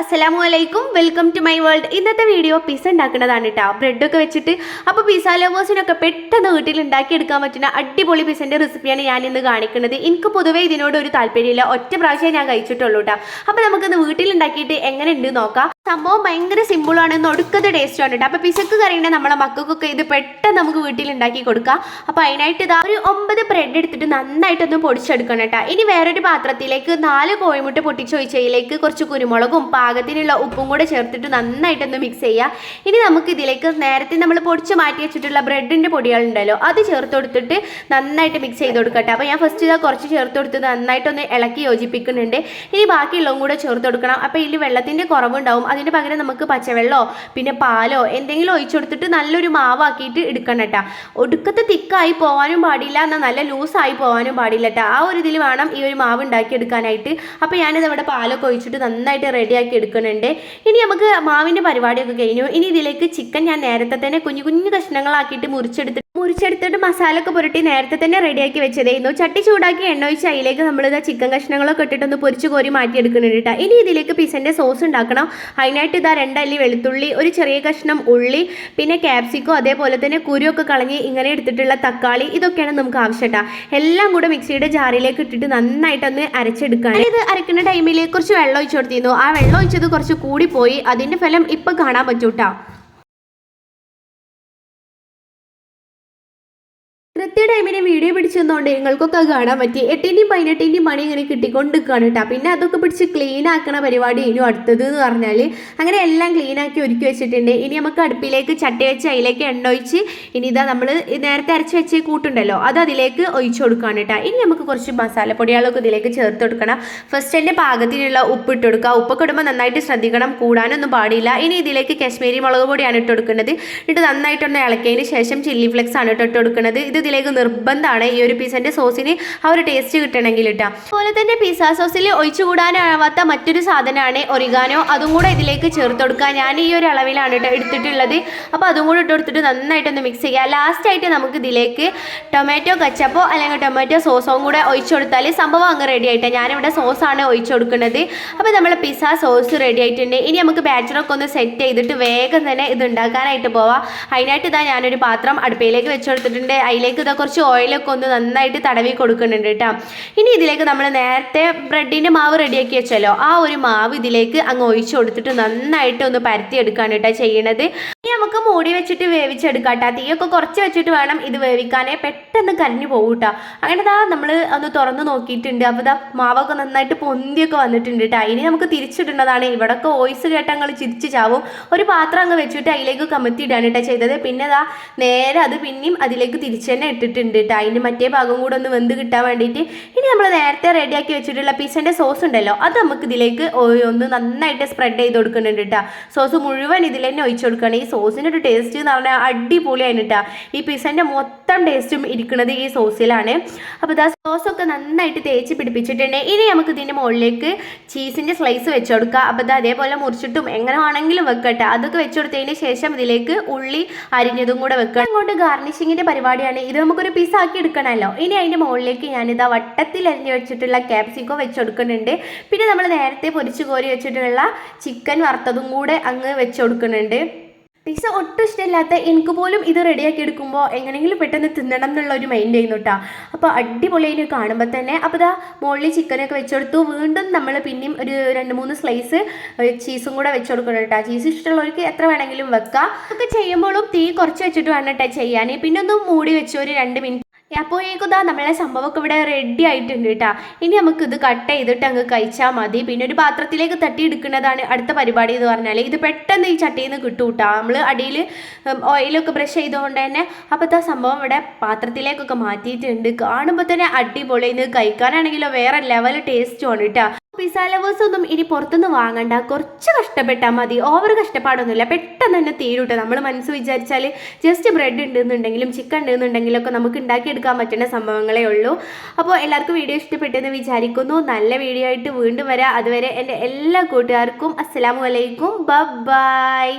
അസ്സലാമു അലൈക്കും welcome to my world ഇന്നത്തെ വീഡിയോ പിസ്സ ഉണ്ടാക്കുന്നതാണ് കേട്ടോ ബ്രെഡൊക്കെ വെച്ചിട്ട് അപ്പോൾ പിസ്സ ലവേഴ്സിനൊക്കെ പെട്ടെന്ന് വീട്ടിൽ ഉണ്ടാക്കിയെടുക്കാൻ പറ്റുന്ന അടിപൊളി പിസ്സന്റെ റെസിപ്പിയാണ് ഞാൻ ഇന്ന് കാണിക്കുന്നത്. എനിക്ക് പൊതുവേ ഇതിനോട് ഒരു താല്പര്യമില്ല. ഒറ്റ പ്രാവശ്യം ഞാൻ കഴിച്ചിട്ടുള്ളൂ കേട്ടോ അപ്പോൾ നമുക്കിന്ന് വീട്ടിൽ ഉണ്ടാക്കിയിട്ട് എങ്ങനെ ഉണ്ട് നോക്കാം. സംഭവം ഭയങ്കര സിമ്പിളാണ് ഒടുക്കത്തെ ടേസ്റ്റ് ആണ് അപ്പോൾ പിസക്ക് കറിയുണ്ട് നമ്മളെ മക്കൾക്കൊക്കെ ഇത് പെട്ടെന്ന് നമുക്ക് വീട്ടിൽ ഉണ്ടാക്കി കൊടുക്കാം. അപ്പോൾ അതിനായിട്ട് ഇതാ ഒരു ഒമ്പത് ബ്രെഡ് എടുത്തിട്ട് നന്നായിട്ടൊന്ന് പൊടിച്ചെടുക്കണം കേട്ടോ ഇനി വേറൊരു പാത്രത്തിലേക്ക് നാല് കോഴിമുട്ട പൊട്ടിച്ചൊഴിച്ചതിലേക്ക് കുറച്ച് കുരുമുളകും പാകത്തിനുള്ള ഉപ്പും കൂടെ ചേർത്തിട്ട് നന്നായിട്ടൊന്ന് മിക്സ് ചെയ്യുക ഇനി നമുക്ക് ഇതിലേക്ക് നേരത്തെ നമ്മൾ പൊടിച്ച് മാറ്റി വെച്ചിട്ടുള്ള ബ്രെഡിന്റെ പൊടികളുണ്ടല്ലോ അത് ചേർത്ത് കൊടുത്തിട്ട് നന്നായിട്ട് മിക്സ് ചെയ്ത് കൊടുക്കട്ടെ. അപ്പോൾ ഞാൻ ഫസ്റ്റ് ഇതാ കുറച്ച് ചേർത്ത് കൊടുത്ത് നന്നായിട്ടൊന്ന് ഇളക്കി യോജിപ്പിക്കുന്നുണ്ട്. ഇനി ബാക്കിയുള്ളതും കൂടെ ചേർത്ത് കൊടുക്കണം. അപ്പോൾ ഇതിൽ വെള്ളത്തിന്റെ കുറവുണ്ടാവും. അതിന് പകരം നമുക്ക് പച്ചവെള്ളമോ പിന്നെ പാലോ എന്തെങ്കിലും ഒഴിച്ചു കൊടുത്തിട്ട് നല്ലൊരു മാവാക്കിയിട്ട് എടുക്കണം കേട്ടോ ഒടുക്കത്തെ തിക്കായി പോകാനും പാടില്ല എന്നാൽ നല്ല ലൂസായി പോകാനും പാടില്ല കേട്ടോ ആ ഒരു ഇതിൽ വേണം ഈ ഒരു മാവ് ഉണ്ടാക്കി എടുക്കാനായിട്ട് അപ്പോൾ ഞാനിത് ഇവിടെ പാലൊക്കെ ഒഴിച്ചിട്ട് നന്നായിട്ട് റെഡിയാക്കി എടുക്കുന്നുണ്ട്. ഇനി നമുക്ക് മാവിന്റെ പരിപാടിയൊക്കെ കഴിഞ്ഞു. ഇനി ഇതിലേക്ക് ചിക്കൻ ഞാൻ നേരത്തെ തന്നെ കുഞ്ഞു കുഞ്ഞു കഷ്ണങ്ങളാക്കിയിട്ട് മുറിച്ചെടുത്തിട്ട് മുറിച്ചെടുത്തിട്ട് മസാല ഒക്കെ പുരട്ടി നേരത്തെ തന്നെ റെഡിയാക്കി വെച്ചതായിരുന്നു ചട്ടി ചൂടാക്കി എണ്ണ ഒഴിച്ച് അതിലേക്ക് നമ്മൾ ഇതാ ചിക്കൻ കഷ്ണങ്ങളൊക്കെ ഇട്ടിട്ടൊന്ന് പൊരിച്ച് കോരി മാറ്റിയെടുക്കുന്നുണ്ട് കേട്ടോ. ഇനി ഇതിലേക്ക് പിസന്റെ സോസ് ഉണ്ടാക്കണം. അതിനായിട്ട് ഇതാ രണ്ടല്ലി വെളുത്തുള്ളി ഒരു ചെറിയ കഷ്ണം ഉള്ളി പിന്നെ ക്യാപ്സിക്കോ അതേപോലെ തന്നെ കുരുവൊക്കെ കളഞ്ഞ് ഇങ്ങനെ എടുത്തിട്ടുള്ള തക്കാളി ഇതൊക്കെയാണ് നമുക്ക് ആവശ്യം കേട്ടോ. എല്ലാം കൂടെ മിക്സിയുടെ ജാറിലേക്ക് ഇട്ടിട്ട് നന്നായിട്ടൊന്ന് അരച്ചെടുക്കാൻ ഇത് അരക്കുന്ന ടൈമിൽ കുറച്ച് വെള്ളം ഒഴിച്ചു കൊടുത്തിരുന്നു. ആ വെള്ളം ഒഴിച്ചത് കുറച്ച് കൂടിപ്പോയി. അതിന്റെ ഫലം ഇപ്പം കാണാൻ പറ്റൂട്ടാ പിടിച്ചെന്നുകൊണ്ട് നിങ്ങൾക്കൊക്കെ കാണാൻ പറ്റി. എട്ടിന്റെയും പതിനെട്ടിന്റെയും മണി ഇങ്ങനെ കിട്ടിക്കൊണ്ട് നിൽക്കുകയാണ് കേട്ടോ. പിന്നെ അതൊക്കെ പിടിച്ച് ക്ലീൻ ആക്കണ പരിപാടി ഇനി അടുത്തത് എന്ന് പറഞ്ഞാൽ അങ്ങനെ എല്ലാം ക്ലീൻ ആക്കി ഒരുക്കി വെച്ചിട്ടുണ്ട്. ഇനി നമുക്ക് അടുപ്പിലേക്ക് ചട്ടി വെച്ച് അതിലേക്ക് എണ്ണ ഒഴിച്ച് ഇനി ഇതാ നമ്മൾ നേരത്തെ അരച്ച് വെച്ച് കൂട്ടുണ്ടല്ലോ അത് അതിലേക്ക് ഒഴിച്ച് കൊടുക്കുകയാണ് കേട്ടോ. ഇനി നമുക്ക് കുറച്ച് മസാലപ്പൊടികളൊക്കെ ഇതിലേക്ക് ചേർത്ത് കൊടുക്കണം. ഫസ്റ്റ് എന്റെ പാകത്തിനുള്ള ഉപ്പ് ഇട്ട് കൊടുക്കുക. ഉപ്പൊക്കെ ഇടുമ്പോൾ നന്നായിട്ട് ശ്രദ്ധിക്കണം. കൂടാനൊന്നും പാടില്ല. ഇനി ഇതിലേക്ക് കശ്മീരി മുളക് പൊടിയാണ് ഇട്ട് കൊടുക്കുന്നത്. എന്നിട്ട് നന്നായിട്ടൊന്ന് ഇളക്കിയതിന് ശേഷം ചില്ലി ഫ്ലെക്സ് ആണ് ഇട്ട് കൊടുക്കുന്നത്. ഇത് ഇതിലേക്ക് നിർബന്ധമാണ് ഈ പിസന്റെ സോസിന് ആ ഒരു ടേസ്റ്റ് കിട്ടണമെങ്കിൽ ഇട്ടാം അതുപോലെ തന്നെ പിസ്സ സോസിൽ ഒഴിച്ചുകൂടാനാവാത്ത മറ്റൊരു സാധനമാണ് ഒറിഗാനോ അതും കൂടെ ഇതിലേക്ക് ചേർത്ത് കൊടുക്കുക. ഞാൻ ഈ ഒരു അളവിലാണ് എടുത്തിട്ടുള്ളത്. അപ്പോൾ അതും കൂടെ ഇട്ട് കൊടുത്തിട്ട് നന്നായിട്ടൊന്ന് മിക്സ് ചെയ്യുക. ലാസ്റ്റായിട്ട് നമുക്ക് ഇതിലേക്ക് ടൊമാറ്റോ കച്ചപ്പോ അല്ലെങ്കിൽ ടൊമാറ്റോ സോസോ കൂടെ ഒഴിച്ചു കൊടുത്താൽ സംഭവം അങ്ങ് റെഡി ആയിട്ട് ഞാനിവിടെ സോസാണ് ഒഴിച്ചു കൊടുക്കുന്നത്. അപ്പോൾ നമ്മൾ പിസ്സ സോസ് റെഡി ആയിട്ടുണ്ട്. ഇനി നമുക്ക് ബാറ്ററൊക്കെ ഒന്ന് സെറ്റ് ചെയ്തിട്ട് വേഗം തന്നെ ഇത് ഉണ്ടാക്കാനായിട്ട് പോവാം. അതിനായിട്ട് ഇതാ ഞാനൊരു പാത്രം അടുപ്പയിലേക്ക് വെച്ച് കൊടുത്തിട്ടുണ്ട്. അതിലേക്ക് ഇതാ കുറച്ച് ഓയിലൊക്കെ ഒന്ന് നന്നായിട്ട് തടവി കൊടുക്കുന്നുണ്ട് കേട്ടോ. ഇനി ഇതിലേക്ക് നമ്മൾ നേരത്തെ ബ്രെഡിന്റെ മാവ് റെഡിയാക്കി വെച്ചല്ലോ. ആ ഒരു മാവ് ഇതിലേക്ക് അങ്ങ് ഒഴിച്ചു കൊടുത്തിട്ട് നന്നായിട്ട് ഒന്ന് പരത്തി എടുക്കാണ് കേട്ടോ ചെയ്യണത്. ഇനി നമുക്ക് മൂടി വെച്ചിട്ട് വേവിച്ചെടുക്കാം കേട്ടോ. തീയൊക്കെ കുറച്ച് വെച്ചിട്ട് വേണം ഇത് വേവിക്കാനേ. പെട്ടെന്ന് കരിഞ്ഞു പോകും കേട്ടോ. അങ്ങനെ ദാ നമ്മൾ ഒന്ന് തുറന്ന് നോക്കിയിട്ടുണ്ട്. അപ്പോൾ ദാ മാവൊക്കെ നന്നായിട്ട് പൊന്തിയൊക്കെ വന്നിട്ടുണ്ട് കേട്ടോ. ഇനി നമുക്ക് തിരിച്ചിടേണ്ടതാണ് ഇവിടൊക്കെ വോയിസ് കേട്ടങ്ങൾ ചിരിച്ച് ചാവും. ഒരു പാത്രം അങ്ങ് വെച്ചിട്ട് അതിലേക്ക് കമത്തിയിടാണ് കേട്ടോ ചെയ്തത്. പിന്നെ ദാ നേരെ അത് പിന്നെയും അതിലേക്ക് തിരിച്ചു തന്നെ ഇട്ടിട്ടുണ്ട് കേട്ടോ. അതിന്റെ ഭാഗം കൂടെ ഒന്ന് വെന്ത് കിട്ടാൻ വേണ്ടിയിട്ട് ഇനി നമ്മൾ നേരത്തെ റെഡിയാക്കി വെച്ചിട്ടുള്ള പിസന്റെ സോസ് ഉണ്ടല്ലോ അത് നമുക്ക് ഇതിലേക്ക് ഒന്ന് നന്നായിട്ട് സ്പ്രെഡ് ചെയ്ത് കൊടുക്കുന്നുണ്ട് കേട്ടോ സോസ് മുഴുവൻ ഇതിൽ തന്നെ ഒഴിച്ചു കൊടുക്കണം ഈ സോസിന്റെ ഒരു ടേസ്റ്റ് എന്ന് പറഞ്ഞാൽ അടിപൊളിയാണ് കേട്ടോ ഈ പിസന്റെ മൊത്തം ടേസ്റ്റും ഇരിക്കുന്നത് ഈ സോസിലാണ്. അപ്പോൾ ഇതാ സോസൊക്കെ നന്നായിട്ട് തേച്ച് പിടിപ്പിച്ചിട്ടുണ്ട്. ഇനി നമുക്ക് ഇതിന്റെ മുകളിലേക്ക് ചീസിന്റെ സ്ലൈസ് വെച്ച് കൊടുക്കുക അപ്പോൾ ഇത് അതേപോലെ മുറിച്ചിട്ടും എങ്ങനെ വേണമെങ്കിലും വെക്കട്ടെ അതൊക്കെ വെച്ച് കൊടുത്തതിന് ശേഷം ഇതിലേക്ക് ഉള്ളി അരിഞ്ഞതും കൂടെ വെക്കുക അങ്ങോട്ട് ഗാർണിഷിങ്ങിന്റെ പരിപാടിയാണ്. ഇത് നമുക്കൊരു പീസാക്കി ആക്കി എടുക്കണമല്ലോ ഇനി അതിന്റെ മുകളിലേക്ക് ഞാനിതാ വട്ടത്തിൽ അരിഞ്ഞ് വെച്ചിട്ടുള്ള ക്യാപ്സിക്കോ വെച്ച് കൊടുക്കുന്നുണ്ട്. പിന്നെ നമ്മൾ നേരത്തെ പൊരിച്ച് കോരി വെച്ചിട്ടുള്ള ചിക്കൻ വറുത്തതും കൂടെ അങ്ങ് വെച്ച് കൊടുക്കുന്നുണ്ട്. പിസ ഒട്ടും ഇഷ്ടമില്ലാത്ത എനിക്ക് പോലും ഇത് റെഡിയാക്കി എടുക്കുമ്പോൾ എങ്ങനെയെങ്കിലും പെട്ടെന്ന് തിന്നണം എന്നുള്ള ഒരു മൈൻഡ് ചെയ്യുന്നു കേട്ടോ അപ്പോൾ അടിപൊളിയായി കാണുമ്പോൾ തന്നെ അപ്പോൾ ഇതാ മുകളിൽ ചിക്കനൊക്കെ വെച്ചെടുത്തു വീണ്ടും നമ്മൾ പിന്നെയും ഒരു രണ്ട് മൂന്ന് സ്ലൈസ് ചീസും കൂടെ വെച്ച് കൊടുക്കണം കേട്ടോ ചീസ് ഇഷ്ടമുള്ളവർക്ക് എത്ര വേണമെങ്കിലും വെക്കാം. ഒക്കെ ചെയ്യുമ്പോഴും തീ കുറച്ച് വെച്ചിട്ട് വേണം കേട്ടോ ചെയ്യാൻ പിന്നെ ഒന്ന് മൂടി വെച്ച് ഒരു രണ്ട് മിനിറ്റ് അപ്പോഴേക്കും ദാ നമ്മളെ സംഭവമൊക്കെ ഇവിടെ റെഡി ആയിട്ടുണ്ട് കേട്ടോ. ഇനി നമുക്ക് ഇത് കട്ട് ചെയ്തിട്ട് അങ്ങ് കഴിച്ചാൽ മതി. പിന്നെ ഒരു പാത്രത്തിലേക്ക് തട്ടി എടുക്കുന്നതാണ് അടുത്ത പരിപാടി എന്ന് പറഞ്ഞാൽ ഇത് പെട്ടെന്ന് ഈ ചട്ടിയിൽ നിന്ന് കിട്ടും കേട്ടോ നമ്മൾ അടിയിൽ ഓയിലൊക്കെ ബ്രഷ് ചെയ്തുകൊണ്ട് തന്നെ അപ്പോൾ ആ സംഭവം ഇവിടെ പാത്രത്തിലേക്കൊക്കെ മാറ്റിയിട്ടുണ്ട്. കാണുമ്പോൾ തന്നെ അടിപൊളി. ഇത് കഴിക്കാനാണെങ്കിലോ വേറെ ലെവൽ ടേസ്റ്റുമാണ് കേട്ടോ പിസ്സ ലവേഴ്സ് ഒന്നും ഇനി പുറത്തുനിന്ന് വാങ്ങണ്ട. കുറച്ച് കഷ്ടപ്പെട്ടാൽ മതി. ഓവർ കഷ്ടപ്പാടൊന്നുമില്ല. പെട്ടെന്ന് തന്നെ തീരൂട്ടെ. നമ്മൾ മനസ്സ് വിചാരിച്ചാൽ ജസ്റ്റ് ബ്രെഡ് ഉണ്ടെന്നുണ്ടെങ്കിലും ചിക്കൻ ഉണ്ടെന്നുണ്ടെങ്കിലും ഒക്കെ നമുക്ക് ഉണ്ടാക്കിയെടുക്കാൻ പറ്റുന്ന സംഭവങ്ങളേ ഉള്ളൂ. അപ്പോൾ എല്ലാവർക്കും വീഡിയോ ഇഷ്ടപ്പെട്ടെന്ന് വിചാരിക്കുന്നു. നല്ല വീഡിയോ ആയിട്ട് വീണ്ടും വരാം. അതുവരെ എന്റെ എല്ലാ കൂട്ടുകാർക്കും അസ്സലാമു അലൈക്കും. ബൈ